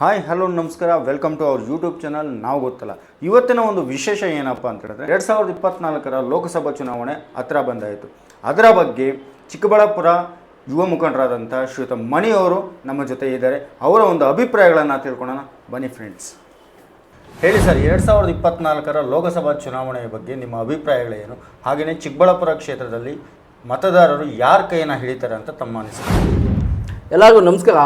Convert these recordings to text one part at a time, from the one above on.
Hi hello ನಮಸ್ಕಾರ. Welcome to our YouTube channel ನಾವು ಗೊತ್ತಲ್ಲ. ಇವತ್ತಿನ ಒಂದು ವಿಶೇಷ ಏನಪ್ಪ ಅಂತ ಹೇಳಿದ್ರೆ, ಎರಡು ಸಾವಿರದ ಇಪ್ಪತ್ನಾಲ್ಕರ ಲೋಕಸಭಾ ಚುನಾವಣೆ ಹತ್ರ ಬಂದಾಯಿತು. ಅದರ ಬಗ್ಗೆ ಚಿಕ್ಕಬಳ್ಳಾಪುರ ಯುವ ಮುಖಂಡರಾದಂಥ ಶ್ರೀಯುತ ಮಣಿಯವರು ನಮ್ಮ ಜೊತೆ ಇದ್ದಾರೆ. ಅವರ ಒಂದು ಅಭಿಪ್ರಾಯಗಳನ್ನು ತಿಳ್ಕೊಳ್ಳೋಣ. ಬನ್ನಿ ಫ್ರೆಂಡ್ಸ್ ಹೇಳಿ ಸರ್ ಎರಡು ಸಾವಿರದ ಇಪ್ಪತ್ನಾಲ್ಕರ ಲೋಕಸಭಾ ಚುನಾವಣೆಯ ಬಗ್ಗೆ ನಿಮ್ಮ ಅಭಿಪ್ರಾಯಗಳೇನು ಹಾಗೆಯೇ ಚಿಕ್ಕಬಳ್ಳಾಪುರ ಕ್ಷೇತ್ರದಲ್ಲಿ ಮತದಾರರು ಯಾರ ಕೈಯನ್ನು ಹಿಡಿತಾರೆ ಅಂತ ತಮ್ಮ ಅನಿಸಿಕೆ? ಎಲ್ಲರಿಗೂ ನಮಸ್ಕಾರ.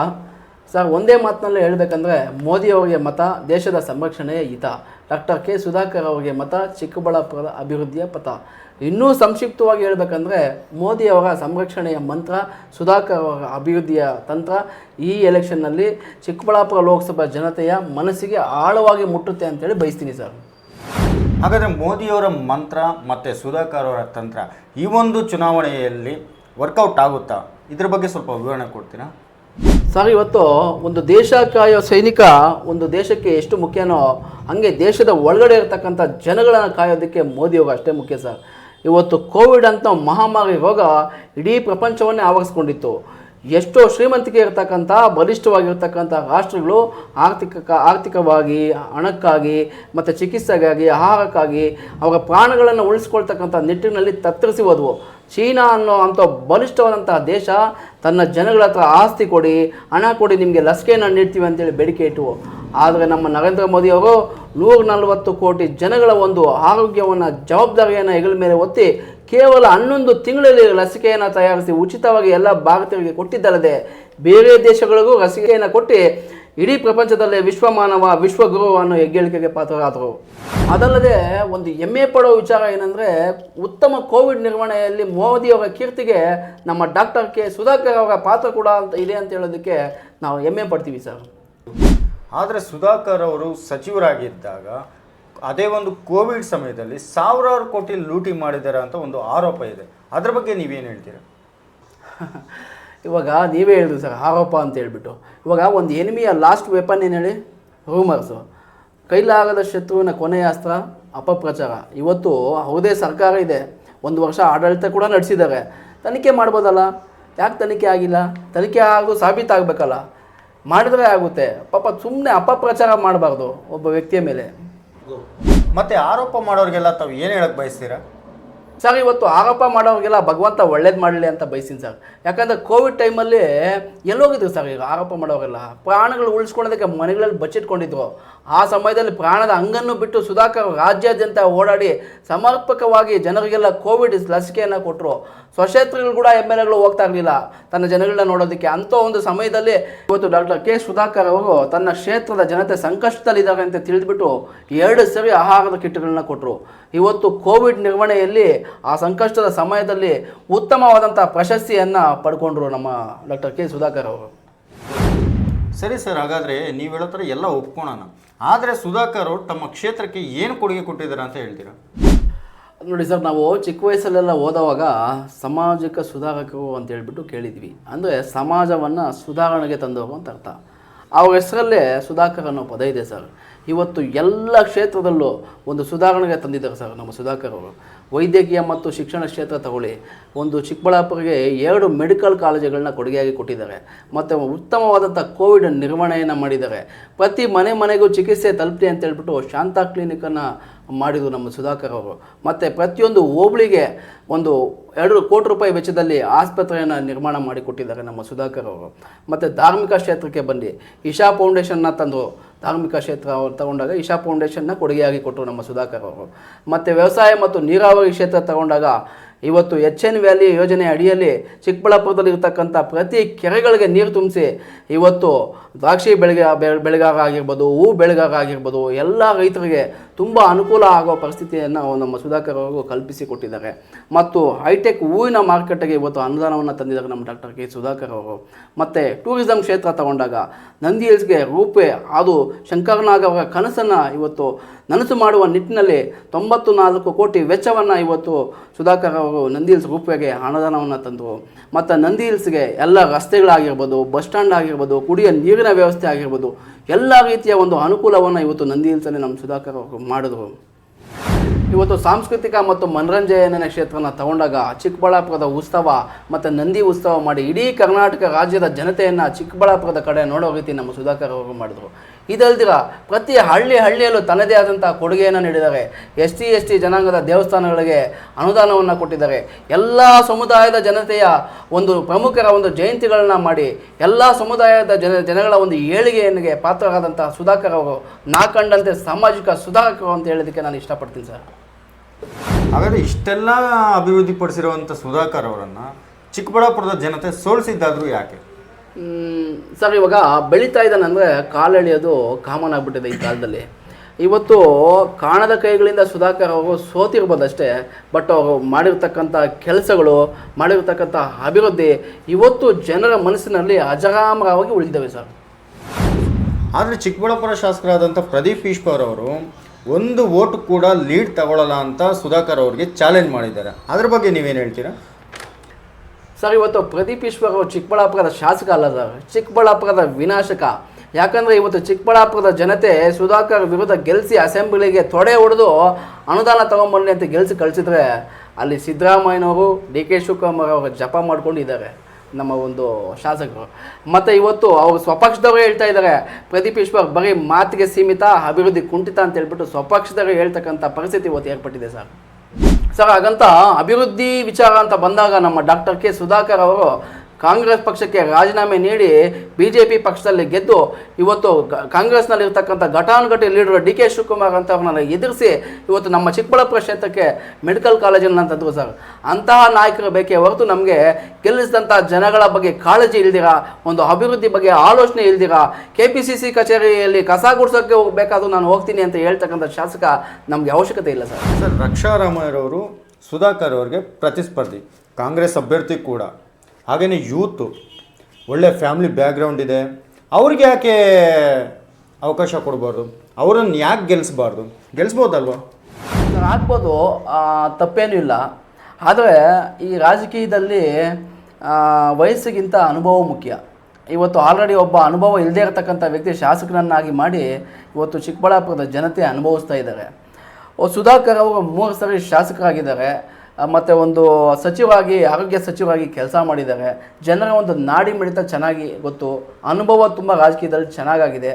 ಸರ್, ಒಂದೇ ಮಾತಿನಲ್ಲಿ ಹೇಳಬೇಕಂದ್ರೆ ಮೋದಿಯವರಿಗೆ ಮತ, ದೇಶದ ಸಂರಕ್ಷಣೆಯ ಹಿತ. ಡಾಕ್ಟರ್ ಕೆ ಸುಧಾಕರ್ ಅವರಿಗೆ ಮತ, ಚಿಕ್ಕಬಳ್ಳಾಪುರದ ಅಭಿವೃದ್ಧಿಯ ಪಥ. ಇನ್ನೂ ಸಂಕ್ಷಿಪ್ತವಾಗಿ ಹೇಳಬೇಕಂದ್ರೆ ಮೋದಿಯವರ ಸಂರಕ್ಷಣೆಯ ಮಂತ್ರ, ಸುಧಾಕರ್ ಅವರ ಅಭಿವೃದ್ಧಿಯ ತಂತ್ರ. ಈ ಎಲೆಕ್ಷನ್ನಲ್ಲಿ ಚಿಕ್ಕಬಳ್ಳಾಪುರ ಲೋಕಸಭಾ ಜನತೆಯ ಮನಸ್ಸಿಗೆ ಆಳವಾಗಿ ಮುಟ್ಟುತ್ತೆ ಅಂತೇಳಿ ಬಯಸ್ತೀನಿ ಸರ್. ಹಾಗಾದರೆ ಮೋದಿಯವರ ಮಂತ್ರ ಮತ್ತು ಸುಧಾಕರ್ ಅವರ ತಂತ್ರ ಈ ಒಂದು ಚುನಾವಣೆಯಲ್ಲಿ ವರ್ಕೌಟ್ ಆಗುತ್ತಾ? ಇದ್ರ ಬಗ್ಗೆ ಸ್ವಲ್ಪ ವಿವರಣೆ ಕೊಡ್ತೀರಾ? ಸರ್, ಇವತ್ತು ಒಂದು ದೇಶ ಕಾಯೋ ಸೈನಿಕ ಒಂದು ದೇಶಕ್ಕೆ ಎಷ್ಟು ಮುಖ್ಯನೋ ಹಂಗೆ ದೇಶದ ಒಳಗಡೆ ಇರತಕ್ಕಂಥ ಜನಗಳನ್ನು ಕಾಯೋದಕ್ಕೆ ಮೋದಿ ಯೋಗ ಅಷ್ಟೇ ಮುಖ್ಯ ಸರ್. ಇವತ್ತು ಕೋವಿಡ್ ಅಂತ ಮಹಾಮಾರಿ ರೋಗ ಇಡೀ ಪ್ರಪಂಚವನ್ನೇ ಆವರಿಸ್ಕೊಂಡಿತ್ತು. ಎಷ್ಟೋ ಶ್ರೀಮಂತಿಕೆ ಇರತಕ್ಕಂಥ, ಬಲಿಷ್ಠವಾಗಿರ್ತಕ್ಕಂಥ ರಾಷ್ಟ್ರಗಳು ಆರ್ಥಿಕ ಆರ್ಥಿಕವಾಗಿ, ಹಣಕ್ಕಾಗಿ ಮತ್ತು ಚಿಕಿತ್ಸೆಗಾಗಿ, ಆಹಾರಕ್ಕಾಗಿ ಅವರ ಪ್ರಾಣಗಳನ್ನು ಉಳಿಸ್ಕೊಳ್ತಕ್ಕಂಥ ನಿಟ್ಟಿನಲ್ಲಿ ತತ್ತರಿಸಿ ಹೋದವು. ಚೀನಾ ಅನ್ನೋ ಅಂಥ ಬಲಿಷ್ಠವಾದಂತಹ ದೇಶ ತನ್ನ ಜನಗಳ ಹತ್ರ ಆಸ್ತಿ ಕೊಡಿ, ಹಣ ಕೊಡಿ, ನಿಮಗೆ ಲಸಿಕೆಯನ್ನು ನೀಡ್ತೀವಿ ಅಂತೇಳಿ ಬೇಡಿಕೆ ಇಟ್ಟವು. ಆದರೆ ನಮ್ಮ ನರೇಂದ್ರ ಮೋದಿಯವರು ನೂರ ನಲವತ್ತು ಕೋಟಿ ಜನಗಳ ಒಂದು ಆರೋಗ್ಯವನ್ನು ಜವಾಬ್ದಾರಿಯನ್ನು ಹೆಗಲ ಮೇಲೆ ಒತ್ತಿ ಕೇವಲ ಹನ್ನೊಂದು ತಿಂಗಳಲ್ಲಿ ಲಸಿಕೆಯನ್ನು ತಯಾರಿಸಿ ಉಚಿತವಾಗಿ ಎಲ್ಲ ಭಾರತೀಯರಿಗೆ ಕೊಟ್ಟಿದ್ದಲ್ಲದೆ ಬೇರೆ ದೇಶಗಳಿಗೂ ಲಸಿಕೆಯನ್ನು ಕೊಟ್ಟು ಇಡೀ ಪ್ರಪಂಚದಲ್ಲೇ ವಿಶ್ವಮಾನವ ವಿಶ್ವಗುರು ಅನ್ನೋ ಹೆಗ್ಗಳಿಕೆಗೆ ಪಾತ್ರರಾದರು. ಅದಲ್ಲದೆ ಒಂದು ಹೆಮ್ಮೆ ಪಡೋ ವಿಚಾರ ಏನಂದರೆ, ಉತ್ತಮ ಕೋವಿಡ್ ನಿರ್ವಹಣೆಯಲ್ಲಿ ಮೋದಿಯವರ ಕೀರ್ತಿಗೆ ನಮ್ಮ ಡಾಕ್ಟರ್ ಕೆ ಸುಧಾಕರ್ ಅವರ ಪಾತ್ರ ಕೂಡ ಅಂತ ಇದೆ ಅಂತ ಹೇಳೋದಕ್ಕೆ ನಾವು ಹೆಮ್ಮೆ ಪಡ್ತೀವಿ ಸರ್. ಆದರೆ ಸುಧಾಕರ್ ಅವರು ಸಚಿವರಾಗಿದ್ದಾಗ ಅದೇ ಒಂದು ಕೋವಿಡ್ ಸಮಯದಲ್ಲಿ ಸಾವಿರಾರು ಕೋಟಿ ಲೂಟಿ ಮಾಡಿದ್ದಾರೆ ಅಂತ ಒಂದು ಆರೋಪ ಇದೆ. ಅದ್ರ ಬಗ್ಗೆ ನೀವೇನು ಹೇಳ್ತೀರಾ? ಇವಾಗ ನೀವೇ ಹೇಳಿದ್ರು ಸರ್, ಆರೋಪ ಅಂತ ಹೇಳ್ಬಿಟ್ಟು. ಇವಾಗ ಒಂದು ಎನಿಮಿಯ ಲಾಸ್ಟ್ ವೆಪನ್ ಏನು ಹೇಳಿ? ರೂಮರ್ಸು ಕೈಲಾಗದ ಶತ್ರುವಿನ ಕೊನೆಯ ಅಸ್ತ್ರ, ಅಪಪ್ರಚಾರ. ಇವತ್ತು ಅವ್ರದೇ ಸರ್ಕಾರ ಇದೆ. ಒಂದು ವರ್ಷ ಆಡಳಿತ ಕೂಡ ನಡೆಸಿದ್ದಾರೆ. ತನಿಖೆ ಮಾಡ್ಬೋದಲ್ಲ? ಯಾಕೆ ತನಿಖೆ ಆಗಿಲ್ಲ? ತನಿಖೆ ಆಗು ಸಾಬೀತಾಗಬೇಕಲ್ಲ? ಮಾಡಿದ್ರೆ ಆಗುತ್ತೆ. ಪಾಪ ಸುಮ್ಮನೆ ಅಪಪ್ರಚಾರ ಮಾಡಬಾರ್ದು ಒಬ್ಬ ವ್ಯಕ್ತಿಯ ಮೇಲೆ. ಮತ್ತೆ ಆರೋಪ ಮಾಡೋರಿಗೆಲ್ಲ ತಾವು ಏನು ಹೇಳಕ್ಕೆ ಬಯಸ್ತೀರಾ? ಸರ್, ಇವತ್ತು ಆರೋಪ ಮಾಡೋರಿಗೆಲ್ಲ ಭಗವಂತ ಒಳ್ಳೇದು ಮಾಡಲಿ ಅಂತ ಬಯಸ್ತೀನಿ ಸರ್. ಯಾಕಂದರೆ ಕೋವಿಡ್ ಟೈಮಲ್ಲಿ ಎಲ್ಲೋಗಿದ್ರು ಸರ್ ಈಗ ಆರೋಪ ಮಾಡೋರೆಲ್ಲ? ಪ್ರಾಣಗಳು ಉಳಿಸ್ಕೊಳ್ಳೋದಕ್ಕೆ ಮನೆಗಳಲ್ಲಿ ಬಚ್ಚಿಟ್ಕೊಂಡಿದ್ರು. ಆ ಸಮಯದಲ್ಲಿ ಪ್ರಾಣದ ಹಂಗನ್ನು ಬಿಟ್ಟು ಸುಧಾಕರ್ ರಾಜ್ಯಾದ್ಯಂತ ಓಡಾಡಿ ಸಮರ್ಪಕವಾಗಿ ಜನರಿಗೆಲ್ಲ ಕೋವಿಡ್ ಲಸಿಕೆಯನ್ನು ಕೊಟ್ಟರು ಸ್ವಕ್ಷೇತ್ರಗಳು ಕೂಡ ಎಂ ಎಲ್ ಎಗಳು ಹೋಗ್ತಾ ಇರಲಿಲ್ಲ. ತನ್ನ ಜನಗಳನ್ನ ನೋಡೋದಕ್ಕೆ ಅಂಥ ಒಂದು ಸಮಯದಲ್ಲಿ ಇವತ್ತು ಡಾಕ್ಟರ್ ಕೆ ಸುಧಾಕರ್ ಅವರು ತನ್ನ ಕ್ಷೇತ್ರದ ಜನತೆ ಸಂಕಷ್ಟದಲ್ಲಿದ್ದಾರೆ ಅಂತ ತಿಳಿದುಬಿಟ್ಟು ಎರಡು ಸರಿ ಆಹಾರದ ಕಿಟ್ಗಳನ್ನ ಕೊಟ್ಟರು ಇವತ್ತು ಕೋವಿಡ್ ನಿರ್ವಹಣೆಯಲ್ಲಿ ಆ ಸಂಕಷ್ಟದ ಸಮಯದಲ್ಲಿ ಉತ್ತಮವಾದಂಥ ಪ್ರಶಸ್ತಿಯನ್ನು ಪಡ್ಕೊಂಡ್ರು ನಮ್ಮ ಡಾಕ್ಟರ್ ಕೆ ಸುಧಾಕರ್ ಅವರು. ಸರಿ ಸರ್ ಹಾಗಾದರೆ ನೀವು ಹೇಳೋ ಥರ ಎಲ್ಲ ಒಪ್ಕೊಳ್ಳೋಣ ಆದರೆ ಸುಧಾಕರ್ ಅವರು ತಮ್ಮ ಕ್ಷೇತ್ರಕ್ಕೆ ಏನು ಕೊಡುಗೆ ಕೊಟ್ಟಿದ್ದಾರೆ ಅಂತ ಹೇಳ್ತೀರಾ? ನೋಡಿ ಸರ್ ನಾವು ಚಿಕ್ಕ ವಯಸ್ಸಲ್ಲೆಲ್ಲ ಓದೋವಾಗ ಸಾಮಾಜಿಕ ಸುಧಾರಕರು ಅಂತ ಹೇಳ್ಬಿಟ್ಟು ಕೇಳಿದ್ವಿ. ಅಂದರೆ ಸಮಾಜವನ್ನು ಸುಧಾರಣೆಗೆ ತಂದವರು ಅಂತ ಅರ್ಥ. ಅವ್ರ ಹೆಸರಲ್ಲೇ ಸುಧಾಕರ್ ಅನ್ನೋ ಪದ ಇದೆ ಸರ್. ಇವತ್ತು ಎಲ್ಲ ಕ್ಷೇತ್ರದಲ್ಲೂ ಒಂದು ಸುಧಾರಣೆಗೆ ತಂದಿದ್ದಾರೆ ಸರ್ ನಮ್ಮ ಸುಧಾಕರ್ ಅವರು. ವೈದ್ಯಕೀಯ ಮತ್ತು ಶಿಕ್ಷಣ ಕ್ಷೇತ್ರ ತಗೊಳ್ಳಿ. ಒಂದು ಚಿಕ್ಕಬಳ್ಳಾಪುರಿಗೆ ಎರಡು ಮೆಡಿಕಲ್ ಕಾಲೇಜುಗಳನ್ನ ಕೊಡುಗೆಯಾಗಿ ಕೊಟ್ಟಿದ್ದಾರೆ. ಮತ್ತು ಉತ್ತಮವಾದಂಥ ಕೋವಿಡ್ ನಿರ್ವಹಣೆಯನ್ನು ಮಾಡಿದ್ದಾರೆ. ಪ್ರತಿ ಮನೆ ಮನೆಗೂ ಚಿಕಿತ್ಸೆ ತಲುಪಲಿ ಅಂತ ಹೇಳ್ಬಿಟ್ಟು ಶಾಂತಾ ಕ್ಲಿನಿಕನ್ನು ಮಾಡಿದರು ನಮ್ಮ ಸುಧಾಕರ್ ಅವರು. ಮತ್ತು ಪ್ರತಿಯೊಂದು ಹೋಬಳಿಗೆ ಒಂದು ಎರಡು ಕೋಟಿ ರೂಪಾಯಿ ವೆಚ್ಚದಲ್ಲಿ ಆಸ್ಪತ್ರೆಯನ್ನು ನಿರ್ಮಾಣ ಮಾಡಿಕೊಟ್ಟಿದ್ದಾರೆ ನಮ್ಮ ಸುಧಾಕರ್ ಅವರು. ಮತ್ತು ಧಾರ್ಮಿಕ ಕ್ಷೇತ್ರಕ್ಕೆ ಬಂದು ಇಶಾ ಫೌಂಡೇಶನ್ನ ತಂದರು ಧಾರ್ಮಿಕ ಕ್ಷೇತ್ರ ತಗೊಂಡಾಗ ಇಶಾ ಫೌಂಡೇಶನ್ನ ಕೊಡುಗೆಯಾಗಿ ಕೊಟ್ಟರು ನಮ್ಮ ಸುಧಾಕರ್ ಅವರು. ಮತ್ತು ವ್ಯವಸಾಯ ಮತ್ತು ನೀರಾವರಿ ಕ್ಷೇತ್ರ ತಗೊಂಡಾಗ ಇವತ್ತು ಎಚ್ ಎನ್ ವ್ಯಾಲಿ ಯೋಜನೆ ಅಡಿಯಲ್ಲಿ ಚಿಕ್ಕಬಳ್ಳಾಪುರದಲ್ಲಿ ಇರತಕ್ಕಂಥ ಪ್ರತಿ ಕೆರೆಗಳಿಗೆ ನೀರು ತುಂಬಿಸಿ ಇವತ್ತು ದ್ರಾಕ್ಷಿ ಬೆಳೆಗ ಬೆಳೆಗಾರ ಆಗಿರ್ಬೋದು, ಹೂ ಬೆಳೆಗಾರ ಆಗಿರ್ಬೋದು, ಎಲ್ಲ ರೈತರಿಗೆ ತುಂಬ ಅನುಕೂಲ ಆಗೋ ಪರಿಸ್ಥಿತಿಯನ್ನು ನಮ್ಮ ಸುಧಾಕರ್ ಅವರು ಕಲ್ಪಿಸಿ ಕೊಟ್ಟಿದ್ದಾರೆ ಮತ್ತು ಹೈಟೆಕ್ ಹೂವಿನ ಮಾರುಕಟ್ಟೆಗೆ ಇವತ್ತು ಅನುದಾನವನ್ನು ತಂದಿದ್ದಾರೆ ನಮ್ಮ ಡಾಕ್ಟರ್ ಕೆ ಸುಧಾಕರ್ ಅವರು. ಮತ್ತು ಟೂರಿಸಂ ಕ್ಷೇತ್ರ ತಗೊಂಡಾಗ ನಂದಿ ಹಿಲ್ಸ್ಗೆ ರೂಪೆ, ಅದು ಶಂಕರ್ನಾಗ್ ಅವರ ಕನಸನ್ನು ಇವತ್ತು ನನಸು ಮಾಡುವ ನಿಟ್ಟಿನಲ್ಲಿ ತೊಂಬತ್ತು ನಾಲ್ಕು ಕೋಟಿ ವೆಚ್ಚವನ್ನು ಇವತ್ತು ಸುಧಾಕರ್ ನಂದಿ ಹಿಲ್ಸ್ ರೂಪೆಗೆ ಅನುದಾನವನ್ನು ತಂದರು ಮತ್ತು ನಂದಿ ಹಿಲ್ಸ್ಗೆ ಎಲ್ಲ ರಸ್ತೆಗಳಾಗಿರ್ಬೋದು, ಬಸ್ ಸ್ಟ್ಯಾಂಡ್ ಆಗಿರ್ಬೋದು, ಕುಡಿಯೋ ನೀರಿನ ವ್ಯವಸ್ಥೆ ಆಗಿರ್ಬೋದು, ಎಲ್ಲ ರೀತಿಯ ಒಂದು ಅನುಕೂಲವನ್ನು ಇವತ್ತು ನಂದಿ ಹಿಲ್ಸಲ್ಲಿ ನಮ್ಮ ಸುಧಾಕರ್ ಅವರು ಮಾಡಿದ್ರು. ಇವತ್ತು ಸಾಂಸ್ಕೃತಿಕ ಮತ್ತು ಮನರಂಜನೆ ಕ್ಷೇತ್ರನ ತಗೊಂಡಾಗ ಚಿಕ್ಕಬಳ್ಳಾಪುರದ ಉತ್ಸವ ಮತ್ತು ನಂದಿ ಉತ್ಸವ ಮಾಡಿ ಇಡೀ ಕರ್ನಾಟಕ ರಾಜ್ಯದ ಜನತೆಯನ್ನು ಚಿಕ್ಕಬಳ್ಳಾಪುರದ ಕಡೆ ನೋಡೋ ರೀತಿ ನಮ್ಮ ಸುಧಾಕರ್ ಅವರು ಮಾಡಿದ್ರು. ಇದಲ್ದಿರ ಪ್ರತಿ ಹಳ್ಳಿ ಹಳ್ಳಿಯಲ್ಲೂ ತನ್ನದೇ ಆದಂಥ ಕೊಡುಗೆಯನ್ನು ನೀಡಿದ್ದಾರೆ ಎಸ್ ಟಿ ಎಸ್ ಟಿ ಜನಾಂಗದ ದೇವಸ್ಥಾನಗಳಿಗೆ ಅನುದಾನವನ್ನು ಕೊಟ್ಟಿದ್ದಾರೆ. ಎಲ್ಲ ಸಮುದಾಯದ ಜನತೆಯ ಒಂದು ಪ್ರಮುಖರ ಒಂದು ಜಯಂತಿಗಳನ್ನ ಮಾಡಿ ಎಲ್ಲ ಸಮುದಾಯದ ಜನ, ಜನಗಳ ಒಂದು ಏಳಿಗೆಯನ್ನಿಗೆ ಪಾತ್ರರಾದಂಥ ಸುಧಾಕರ್ ಅವರು ನಾ ಕಂಡಂತೆ ಸಾಮಾಜಿಕ ಸುಧಾಕರ್ ಅಂತ ಹೇಳೋದಕ್ಕೆ ನಾನು ಇಷ್ಟಪಡ್ತೀನಿ ಸರ್. ಹಾಗಾದರೆ ಇಷ್ಟೆಲ್ಲ ಅಭಿವೃದ್ಧಿಪಡಿಸಿರುವಂಥ ಸುಧಾಕರ್ ಅವರನ್ನು ಚಿಕ್ಕಬಳ್ಳಾಪುರದ ಜನತೆ ಸೋಲಿಸಿದ್ದಾದರೂ ಯಾಕೆ? ಸರ್, ಇವಾಗ ಬೆಳೀತಾ ಇದ್ದಾನಂದರೆ ಕಾಲೆಳೆಯೋದು ಕಾಮನ್ ಆಗಿಬಿಟ್ಟಿದೆ ಈ ಕಾಲದಲ್ಲಿ. ಇವತ್ತು ಕಾಣದ ಕೈಗಳಿಂದ ಸುಧಾಕರ್ ಅವರು ಸೋತಿರ್ಬೋದಷ್ಟೇ ಬಟ್ ಅವರು ಮಾಡಿರ್ತಕ್ಕಂಥ ಕೆಲಸಗಳು, ಮಾಡಿರ್ತಕ್ಕಂಥ ಅಭಿವೃದ್ಧಿ ಇವತ್ತು ಜನರ ಮನಸ್ಸಿನಲ್ಲಿ ಅಜರಾಮರವಾಗಿ ಉಳಿದವೆ ಸರ್. ಆದರೆ ಚಿಕ್ಕಬಳ್ಳಾಪುರ ಶಾಸಕರಾದಂಥ ಪ್ರದೀಪ್ ಈಶ್ವರ್ ಅವರು ಒಂದು ಓಟ್ ಕೂಡ ಲೀಡ್ ತಗೊಳ್ಳಲ್ಲ ಅಂತ ಸುಧಾಕರ್ ಅವರಿಗೆ ಚಾಲೆಂಜ್ ಮಾಡಿದ್ದಾರೆ. ಅದ್ರ ಬಗ್ಗೆ ನೀವೇನು ಹೇಳ್ತೀರಾ? ಸರ್, ಇವತ್ತು ಪ್ರದೀಪ್ ಈಶ್ವರ್ ಅವರು ಚಿಕ್ಕಬಳ್ಳಾಪುರದ ಶಾಸಕ ಅಲ್ಲ ಸರ್. ಚಿಕ್ಕಬಳ್ಳಾಪುರದ ವಿನಾಶಕ. ಯಾಕಂದರೆ ಇವತ್ತು ಚಿಕ್ಕಬಳ್ಳಾಪುರದ ಜನತೆ ಸುಧಾಕರ್ ವಿರುದ್ಧ ಗೆಲ್ಲಿಸಿ ಅಸೆಂಬ್ಲಿಗೆ ತೊಡೆ ಹೊಡೆದು ಅನುದಾನ ತಗೊಂಬನ್ನಿ ಅಂತ ಗೆಲ್ಸಿ ಕಳಿಸಿದ್ರೆ ಅಲ್ಲಿ ಸಿದ್ದರಾಮಯ್ಯನವರು, ಡಿ ಕೆ ಶಿವಕುಮಾರ್ ಅವರು ಜಪ ಮಾಡ್ಕೊಂಡಿದ್ದಾರೆ ನಮ್ಮ ಒಂದು ಶಾಸಕರು. ಮತ್ತು ಇವತ್ತು ಅವರು ಸ್ವಪಕ್ಷದವರೇ ಹೇಳ್ತಾ ಇದ್ದಾರೆ. ಪ್ರದೀಪ್ ಈಶ್ವರ್ ಬರೀ ಮಾತಿಗೆ ಸೀಮಿತ, ಅಭಿವೃದ್ಧಿ ಕುಂಠಿತ ಅಂತ ಹೇಳ್ಬಿಟ್ಟು ಸ್ವಪಕ್ಷದವರು ಹೇಳ್ತಕ್ಕಂಥ ಪರಿಸ್ಥಿತಿ ಇವತ್ತು ಏರ್ಪಟ್ಟಿದೆ ಸರ್. ಸರ್ ಹಾಗಂತ ಅಭಿವೃದ್ಧಿ ವಿಚಾರ ಅಂತ ಬಂದಾಗ ನಮ್ಮ ಡಾಕ್ಟರ್ ಕೆ ಸುಧಾಕರ್ ಅವರು ಕಾಂಗ್ರೆಸ್ ಪಕ್ಷಕ್ಕೆ ರಾಜೀನಾಮೆ ನೀಡಿ ಬಿ ಜೆ ಪಿ ಪಕ್ಷದಲ್ಲಿ ಗೆದ್ದು ಇವತ್ತು ಕಾಂಗ್ರೆಸ್ನಲ್ಲಿ ಕಾಂಗ್ರೆಸ್ನಲ್ಲಿರ್ತಕ್ಕಂಥ ಘಟಾನುಘಟಿ ಲೀಡರ್ ಡಿ ಕೆ ಶಿವಕುಮಾರ್ ಅಂತವ್ರನ್ನ ಎದುರಿಸಿ ಇವತ್ತು ನಮ್ಮ ಚಿಕ್ಕಬಳ್ಳಾಪುರ ಕ್ಷೇತ್ರಕ್ಕೆ ಮೆಡಿಕಲ್ ಕಾಲೇಜನ್ನು ತಂದರು ಸರ್. ಅಂತಹ ನಾಯಕರು ಬೇಕೇ ಹೊರತು ನಮಗೆ ಗೆಲ್ಲಿಸಿದಂಥ ಜನಗಳ ಬಗ್ಗೆ ಕಾಳಜಿ ಇಲ್ದಿರ? ಒಂದು ಅಭಿವೃದ್ಧಿ ಬಗ್ಗೆ ಆಲೋಚನೆ ಇಲ್ದಿರ? ಕೆ ಪಿ ಸಿ ಸಿ ಕಚೇರಿಯಲ್ಲಿ ಕಸ ಗುಡ್ಸೋಕ್ಕೆ ಹೋಗ್ಬೇಕಾದ್ರೂ ನಾನು ಹೋಗ್ತೀನಿ ಅಂತ ಹೇಳ್ತಕ್ಕಂಥ ಶಾಸಕ ನಮಗೆ ಅವಶ್ಯಕತೆ ಇಲ್ಲ ಸರ್. ಸರ್, ರಕ್ಷಾರಾಮಯ್ಯರವರು ಸುಧಾಕರ್ ಅವರಿಗೆ ಪ್ರತಿಸ್ಪರ್ಧಿ. ಕಾಂಗ್ರೆಸ್ ಅಭ್ಯರ್ಥಿ ಕೂಡ. ಹಾಗೆಯೇ ಯೂತು, ಒಳ್ಳೆ ಫ್ಯಾಮಿಲಿ ಬ್ಯಾಕ್ಗ್ರೌಂಡ್ ಇದೆ. ಅವ್ರಿಗೆ ಯಾಕೆ ಅವಕಾಶ ಕೊಡಬಾರ್ದು? ಅವರನ್ನು ಯಾಕೆ ಗೆಲ್ಲಿಸ್ಬಾರ್ದು ಗೆಲ್ಲಿಸ್ಬೋದಲ್ವ ಆಗ್ಬೋದು. ತಪ್ಪೇನೂ ಇಲ್ಲ. ಆದರೆ ಈ ರಾಜಕೀಯದಲ್ಲಿ ವಯಸ್ಸಿಗಿಂತ ಅನುಭವ ಮುಖ್ಯ. ಇವತ್ತು ಆಲ್ರೆಡಿ ಒಬ್ಬ ಅನುಭವ ಇಲ್ಲದೇ ಇರತಕ್ಕಂಥ ವ್ಯಕ್ತಿ ಶಾಸಕನನ್ನಾಗಿ ಮಾಡಿ ಇವತ್ತು ಚಿಕ್ಕಬಳ್ಳಾಪುರದ ಜನತೆ ಅನುಭವಿಸ್ತಾ ಇದ್ದಾರೆ. ಸುಧಾಕರ್ ಅವರು ಮೂರು ಸರಿ ಶಾಸಕರಾಗಿದ್ದಾರೆ. ಮತ್ತು ಒಂದು ಸಚಿವಾಗಿ, ಆರೋಗ್ಯ ಸಚಿವಾಗಿ ಕೆಲಸ ಮಾಡಿದ್ದಾರೆ. ಜನರ ಒಂದು ನಾಡಿ ಮಿಡಿತ ಚೆನ್ನಾಗಿ ಗೊತ್ತು. ಅನುಭವ ತುಂಬ ರಾಜಕೀಯದಲ್ಲಿ ಚೆನ್ನಾಗಾಗಿದೆ.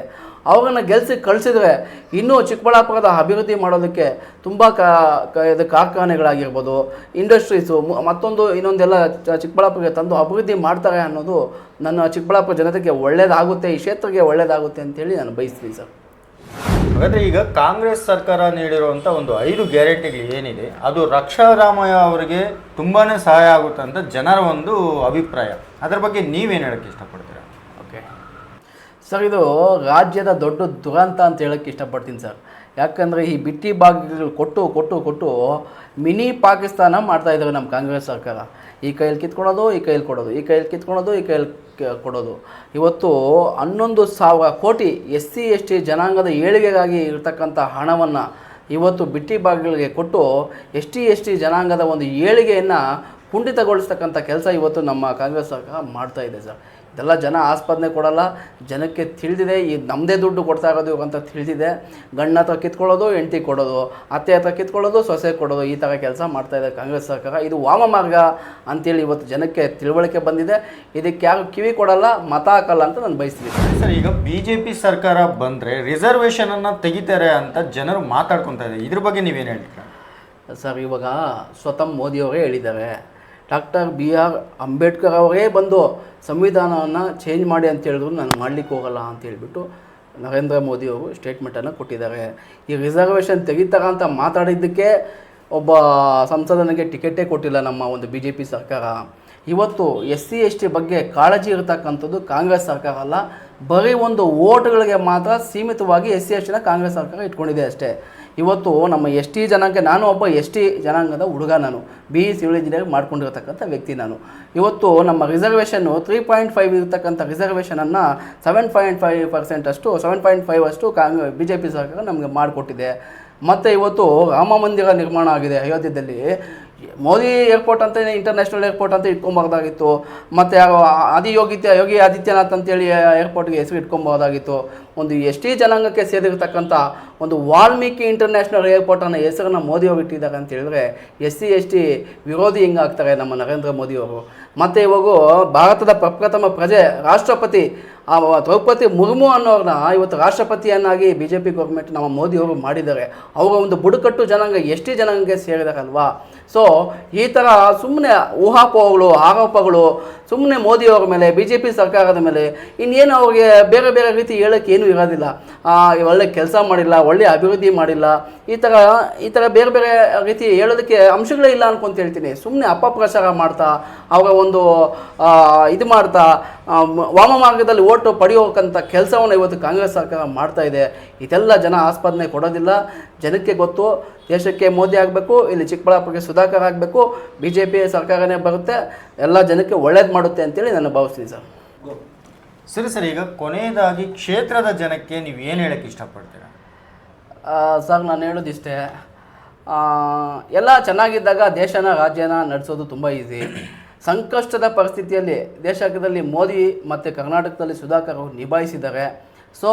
ಅವರನ್ನು ಗೆಲ್ಸಿ ಕಳಿಸಿದ್ರೆ ಇನ್ನೂ ಚಿಕ್ಕಬಳ್ಳಾಪುರದ ಅಭಿವೃದ್ಧಿ ಮಾಡೋದಕ್ಕೆ ತುಂಬ ಕಾ ಇದು ಕಾರ್ಖಾನೆಗಳಾಗಿರ್ಬೋದು ಇಂಡಸ್ಟ್ರೀಸು ಮತ್ತೊಂದು ಇನ್ನೊಂದೆಲ್ಲ ಚಿಕ್ಕಬಳ್ಳಾಪುರಕ್ಕೆ ತಂದು ಅಭಿವೃದ್ಧಿ ಮಾಡ್ತಾರೆ ಅನ್ನೋದು ನನ್ನ ಚಿಕ್ಕಬಳ್ಳಾಪುರ ಜನತೆಗೆ ಒಳ್ಳೆಯದಾಗುತ್ತೆ ಈ ಕ್ಷೇತ್ರಕ್ಕೆ ಒಳ್ಳೆಯದಾಗುತ್ತೆ ಅಂತೇಳಿ ನಾನು ಬಯಸ್ತೀನಿ ಸರ್. ಹಾಗಾದರೆ ಈಗ ಕಾಂಗ್ರೆಸ್ ಸರ್ಕಾರ ನೀಡಿರುವಂಥ ಒಂದು ಐದು ಗ್ಯಾರಂಟಿಗಳು ಏನಿದೆ, ಅದು ರಕ್ಷಾರಾಮಯ್ಯ ಅವರಿಗೆ ತುಂಬಾ ಸಹಾಯ ಆಗುತ್ತೆ ಅಂತ ಜನರ ಒಂದು ಅಭಿಪ್ರಾಯ. ಅದರ ಬಗ್ಗೆ ನೀವೇನು ಹೇಳಕ್ಕೆ ಇಷ್ಟಪಡ್ತೀರಾ? ಓಕೆ. ಸರ್, ಇದು ರಾಜ್ಯದ ದೊಡ್ಡ ದುರಂತ ಅಂತ ಹೇಳಕ್ಕೆ ಇಷ್ಟಪಡ್ತೀನಿ ಸರ್. ಯಾಕಂದರೆ ಈ ಬಿಟ್ಟಿ ಭಾಗಗಳು ಕೊಟ್ಟು ಕೊಟ್ಟು ಕೊಟ್ಟು ಮಿನಿ ಪಾಕಿಸ್ತಾನ ಮಾಡ್ತಾ ಇದ್ದಾರೆ ನಮ್ಮ ಕಾಂಗ್ರೆಸ್ ಸರ್ಕಾರ. ಈ ಕೈಯಲ್ಲಿ ಕಿತ್ಕೊಳೋದು ಈ ಕೈಯಲ್ಲಿ ಕೊಡೋದು, ಈ ಕೈಯಲ್ಲಿ ಕಿತ್ಕೊಳೋದು ಈ ಕೈಯಲ್ಲಿ ಕೊಡೋದು. ಇವತ್ತು ಹನ್ನೊಂದು ಸಾವಿರ ಕೋಟಿ ಎಸ್ ಸಿ, ಎಸ್ ಟಿ ಜನಾಂಗದ ಏಳಿಗೆಗಾಗಿ ಇರತಕ್ಕಂಥ ಹಣವನ್ನು ಇವತ್ತು ಬಿಟ್ಟಿ ಭಾಗಗಳಿಗೆ ಕೊಟ್ಟು ಎಸ್ ಟಿ ಎಸ್ ಟಿ ಜನಾಂಗದ ಒಂದು ಏಳಿಗೆಯನ್ನು ಕುಂಠಿತಗೊಳಿಸ್ತಕ್ಕಂಥ ಕೆಲಸ ಇವತ್ತು ನಮ್ಮ ಕಾಂಗ್ರೆಸ್ ಸರ್ಕಾರ ಮಾಡ್ತಾ ಇದೆ ಸರ್. ಇದೆಲ್ಲ ಜನ ಆಸ್ಪದನೆ ಕೊಡಲ್ಲ ಜನಕ್ಕೆ ತಿಳಿದಿದೆ ಈ ನಮ್ಮದೇ ದುಡ್ಡು ಕೊಡ್ತಾ ಇರೋದು ಇವಾಗ ಅಂತ ತಿಳಿದಿದೆ. ಗಂಡ ಹತ್ರ ಕಿತ್ಕೊಳ್ಳೋದು ಹೆಂಡತಿ ಕೊಡೋದು ಅತ್ತೆ ಹತ್ರ ಕಿತ್ಕೊಳ್ಳೋದು ಸೊಸೆ ಕೊಡೋದು ಈ ಥರ ಕೆಲಸ ಮಾಡ್ತಾ ಇದೆ ಕಾಂಗ್ರೆಸ್ ಸರ್ಕಾರ. ಇದು ವಾಮ ಮಾರ್ಗ ಅಂತೇಳಿ ಇವತ್ತು ಜನಕ್ಕೆ ತಿಳುವಳಿಕೆ ಬಂದಿದೆ. ಇದಕ್ಕೆ ಯಾರು ಕಿವಿ ಕೊಡಲ್ಲ ಮತ ಹಾಕಲ್ಲ ಅಂತ ನಾನು ಬಯಸ್ತೀನಿ. ಸರ್ ಈಗ ಬಿ ಜೆ ಪಿ ಸರ್ಕಾರ ಬಂದರೆ ರಿಸರ್ವೇಷನನ್ನು ತೆಗಿತಾರೆ ಅಂತ ಜನರು ಮಾತಾಡ್ಕೊತಾ ಇದ್ದಾರೆ. ಇದ್ರ ಬಗ್ಗೆ ನೀವೇನು ಹೇಳ್ತೀರಾ? ಸರ್ ಇವಾಗ ಸ್ವತಃ ಮೋದಿಯವರೇ ಹೇಳಿದ್ದಾರೆ. ಡಾಕ್ಟರ್ ಬಿ ಆರ್ ಅಂಬೇಡ್ಕರ್ ಅವರೇ ಬಂದು ಸಂವಿಧಾನವನ್ನು ಚೇಂಜ್ ಮಾಡಿ ಅಂತ ಹೇಳಿದ್ರು. ನಾನು ಮಾಡಲಿಕ್ಕೆ ಹೋಗಲ್ಲ ಅಂತ ಹೇಳಿಬಿಟ್ಟು ನರೇಂದ್ರ ಮೋದಿ ಅವರು ಸ್ಟೇಟ್ಮೆಂಟನ್ನು ಕೊಟ್ಟಿದ್ದಾರೆ. ಈ ರಿಸರ್ವೇಷನ್ ತೆಗಿತಾರ ಅಂತ ಮಾತಾಡಿದ್ದಕ್ಕೆ ಒಬ್ಬ ಸಂಸದನಿಗೆ ಟಿಕೆಟೇ ಕೊಟ್ಟಿಲ್ಲ ನಮ್ಮ ಒಂದು ಬಿ ಜೆ ಪಿ ಸರ್ಕಾರ. ಇವತ್ತು ಎಸ್ ಸಿ, ಎಸ್ ಟಿ ಬಗ್ಗೆ ಕಾಳಜಿ ಇರತಕ್ಕಂಥದ್ದು ಕಾಂಗ್ರೆಸ್ ಸರ್ಕಾರ ಅಲ್ಲ. ಬರೀ ಒಂದು ಓಟ್ಗಳಿಗೆ ಮಾತ್ರ ಸೀಮಿತವಾಗಿ ಎಸ್ ಸಿ, ಎಸ್ ಕಾಂಗ್ರೆಸ್ ಸರ್ಕಾರ ಇಟ್ಕೊಂಡಿದೆ ಅಷ್ಟೇ. ಇವತ್ತು ನಮ್ಮ ಎಸ್ ಟಿ ಜನಾಂಗ, ನಾನು ಒಬ್ಬ ಎಸ್ ಟಿ ಜನಾಂಗದ ಹುಡುಗ ನಾನು, ಬಿ ಇ ಸಿವಿಲ್ ಇಂಜಿನಿಯರಿಂಗ್ ಮಾಡ್ಕೊಂಡಿರ್ತಕ್ಕಂಥ ವ್ಯಕ್ತಿ ನಾನು. ಇವತ್ತು ನಮ್ಮ ರಿಸರ್ವೇಷನ್ನು ತ್ರೀ ಪಾಯಿಂಟ್ ಫೈವ್ ಇರತಕ್ಕಂಥ ರಿಸರ್ವೇಷನನ್ನು ಸೆವೆನ್ ಪಾಯಿಂಟ್ ಫೈವ್ ಪರ್ಸೆಂಟ್ ಅಷ್ಟು ಸೆವೆನ್ ಪಾಯಿಂಟ್ ಫೈವ್ ಅಷ್ಟು ಕಾಂಗ್ರೆ ಬಿ ಜೆ ಪಿ ಸರ್ಕಾರ ನಮಗೆ ಮಾಡಿಕೊಟ್ಟಿದೆ. ಮತ್ತು ಇವತ್ತು ರಾಮ ಮಂದಿರ ನಿರ್ಮಾಣ ಆಗಿದೆ ಅಯೋಧ್ಯೆಯಲ್ಲಿ ಮೋದಿ ಏರ್ಪೋರ್ಟ್ ಅಂತ ಇಂಟರ್ನ್ಯಾಷನಲ್ ಏರ್ಪೋರ್ಟ್ ಅಂತ ಇಟ್ಕೊಬಾರ್ದಾಗಿತ್ತು. ಮತ್ತು ಆದಿಯೋಗಿತ್ಯ ಯೋಗಿ ಆದಿತ್ಯನಾಥ್ ಅಂತೇಳಿ ಏರ್ಪೋರ್ಟ್ಗೆ ಹೆಸರು ಇಟ್ಕೊಬೋದಾಗಿತ್ತು ಒಂದು ಎಸ್ ಟಿ ಜನಾಂಗಕ್ಕೆ ಸೇರಿರ್ತಕ್ಕಂಥ ಒಂದು ವಾಲ್ಮೀಕಿ ಇಂಟರ್ನ್ಯಾಷನಲ್ ಏರ್ಪೋರ್ಟ್ ಅನ್ನೋ ಹೆಸರನ್ನು ಮೋದಿಯವರು ಇಟ್ಟಿದ್ದಾರೆ ಅಂತ ಹೇಳಿದ್ರೆ ಎಸ್ ಸಿ ಎಸ್ ಟಿ ವಿರೋಧಿ ಹಿಂಗಾಗ್ತಾರೆ ನಮ್ಮ ನರೇಂದ್ರ ಮೋದಿಯವರು ಮತ್ತು ಇವಾಗ ಭಾರತದ ಪ್ರಪ್ರಥಮ ಪ್ರಜೆ ರಾಷ್ಟ್ರಪತಿ ಆ ದ್ರೌಪದಿ ಮುರ್ಮು ಅನ್ನೋರನ್ನ ಇವತ್ತು ರಾಷ್ಟ್ರಪತಿಯನ್ನಾಗಿ ಬಿ ಜೆ ಪಿ ಗೌರ್ಮೆಂಟ್ ನಮ್ಮ ಮೋದಿಯವರು ಮಾಡಿದ್ದಾರೆ. ಅವರ ಒಂದು ಬುಡಕಟ್ಟು ಜನಾಂಗ ಎಷ್ಟೇ ಜನಾಂಗಕ್ಕೆ ಸೇರಿದಾರಲ್ವಾ? ಸೊ ಈ ಥರ ಸುಮ್ಮನೆ ಊಹಾಪೋಹಗಳು, ಆರೋಪಗಳು ಸುಮ್ಮನೆ ಮೋದಿಯವರ ಮೇಲೆ ಬಿ ಜೆ ಪಿ ಸರ್ಕಾರದ ಮೇಲೆ ಇನ್ನೇನು ಅವ್ರಿಗೆ ಬೇರೆ ಬೇರೆ ರೀತಿ ಹೇಳೋಕ್ಕೆ ಏನೂ ಇರೋದಿಲ್ಲ. ಒಳ್ಳೆ ಕೆಲಸ ಮಾಡಿಲ್ಲ, ಒಳ್ಳೆ ಅಭಿವೃದ್ಧಿ ಮಾಡಿಲ್ಲ. ಈ ಥರ ಈ ಥರ ಬೇರೆ ಬೇರೆ ರೀತಿ ಹೇಳೋದಕ್ಕೆ ಅಂಶಗಳೇ ಇಲ್ಲ ಅನ್ಕೊಂತ ಹೇಳ್ತೀನಿ. ಸುಮ್ಮನೆ ಅಪಪ್ರಚಾರ ಮಾಡ್ತಾ, ಅವರ ಒಂದು ಇದು ಮಾಡ್ತಾ ವಾಮ ಮಾರ್ಗದಲ್ಲಿ ಓಟು ಪಡೆಯೋಕ್ಕಂಥ ಕೆಲಸವನ್ನು ಇವತ್ತು ಕಾಂಗ್ರೆಸ್ ಸರ್ಕಾರ ಮಾಡ್ತಾ ಇದೆ. ಇದೆಲ್ಲ ಜನ ಆಸ್ಪದನೆ ಕೊಡೋದಿಲ್ಲ. ಜನಕ್ಕೆ ಗೊತ್ತು. ದೇಶಕ್ಕೆ ಮೋದಿ ಆಗಬೇಕು ಇಲ್ಲಿ ಚಿಕ್ಕಬಳ್ಳಾಪುರಕ್ಕೆ ಸುಧಾಕರ್ ಆಗಬೇಕು ಬಿ ಜೆ ಪಿ ಸರ್ಕಾರನೇ ಬರುತ್ತೆ. ಎಲ್ಲ ಜನಕ್ಕೆ ಒಳ್ಳೇದು ಮಾಡುತ್ತೆ ಅಂತೇಳಿ ನಾನು ಭಾವಿಸ್ತೀನಿ ಸರ್. ಸರಿ ಸರ್ ಈಗ ಕೊನೆಯದಾಗಿ ಕ್ಷೇತ್ರದ ಜನಕ್ಕೆ ನೀವು ಏನು ಹೇಳಕ್ಕೆ ಇಷ್ಟಪಡ್ತೀರಾ? ಸರ್ ನಾನು ಹೇಳೋದಿಷ್ಟೇ ಎಲ್ಲ ಚೆನ್ನಾಗಿದ್ದಾಗ ದೇಶನ ರಾಜ್ಯನ ನಡೆಸೋದು ತುಂಬ ಈಸಿ ಸಂಕಷ್ಟದ ಪರಿಸ್ಥಿತಿಯಲ್ಲಿ ದೇಶದಲ್ಲಿ ಮೋದಿ ಮತ್ತು ಕರ್ನಾಟಕದಲ್ಲಿ ಸುಧಾಕರ್ ಅವರು ನಿಭಾಯಿಸಿದ್ದಾರೆ. ಸೊ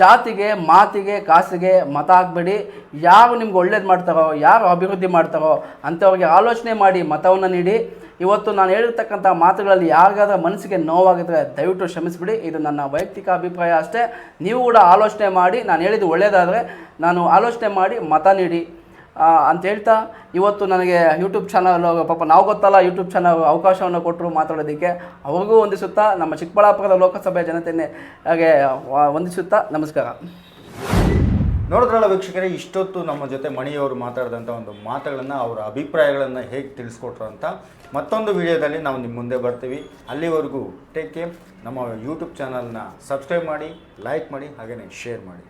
ಜಾತಿಗೆ, ಮಾತಿಗೆ, ಕಾಸಿಗೆ ಮತ ಹಾಕ್ಬೇಡಿ. ಯಾರು ನಿಮ್ಗೆ ಒಳ್ಳೇದು ಮಾಡ್ತಾರೋ, ಯಾರು ಅಭಿವೃದ್ಧಿ ಮಾಡ್ತಾರೋ ಅಂಥವ್ರಿಗೆ ಆಲೋಚನೆ ಮಾಡಿ ಮತವನ್ನು ನೀಡಿ. ಇವತ್ತು ನಾನು ಹೇಳಿರ್ತಕ್ಕಂಥ ಮಾತುಗಳಲ್ಲಿ ಯಾರಿಗಾದ್ರೂ ಮನಸ್ಸಿಗೆ ನೋವಾಗಿದ್ರೆ ದಯವಿಟ್ಟು ಕ್ಷಮಿಸಿಬಿಡಿ. ಇದು ನನ್ನ ವೈಯಕ್ತಿಕ ಅಭಿಪ್ರಾಯ ಅಷ್ಟೇ. ನೀವು ಕೂಡ ಆಲೋಚನೆ ಮಾಡಿ. ನಾನು ಹೇಳಿದ್ದು ಒಳ್ಳೆಯದಾದರೆ ನಾನು ಆಲೋಚನೆ ಮಾಡಿ ಮತ ನೀಡಿ. ಅಂತ ಹೇಳ್ತಾ ಇವತ್ತು ನನಗೆ ಯೂಟ್ಯೂಬ್ ಚಾನಲ್ ಪಾಪ ನಾವು ಗೊತ್ತಲ್ಲ ಯೂಟ್ಯೂಬ್ ಚಾನಲ್ ಅವಕಾಶವನ್ನು ಕೊಟ್ಟರು ಮಾತಾಡೋದಕ್ಕೆ. ಅವ್ರಿಗೂ ವಂದಿಸುತ್ತಾ ನಮ್ಮ ಚಿಕ್ಕಬಳ್ಳಾಪುರದ ಲೋಕಸಭೆ ಜನತೆಯನ್ನೇ ಹಾಗೆ ವಂದಿಸುತ್ತಾ ನಮಸ್ಕಾರ. ನೋಡಿದ್ರಲ್ಲ ವೀಕ್ಷಕರೇ, ಇಷ್ಟೊತ್ತು ನಮ್ಮ ಜೊತೆ ಮಣಿಯವರು ಮಾತಾಡಿದಂಥ ಒಂದು ಮಾತುಗಳನ್ನು, ಅವರ ಅಭಿಪ್ರಾಯಗಳನ್ನು ಹೇಗೆ ತಿಳಿಸ್ಕೊಟ್ರು ಅಂತ ಮತ್ತೊಂದು ವಿಡಿಯೋದಲ್ಲಿ ನಾವು ನಿಮ್ಮ ಮುಂದೆ ಬರ್ತೀವಿ. ಅಲ್ಲಿವರೆಗೂ ಟೇಕ್ ಕೇರ್ ನಮ್ಮ ಯೂಟ್ಯೂಬ್ ಚಾನಲ್ನ ಸಬ್ಸ್ಕ್ರೈಬ್ ಮಾಡಿ ಲೈಕ್ ಮಾಡಿ ಹಾಗೆಯೇ ಶೇರ್ ಮಾಡಿ.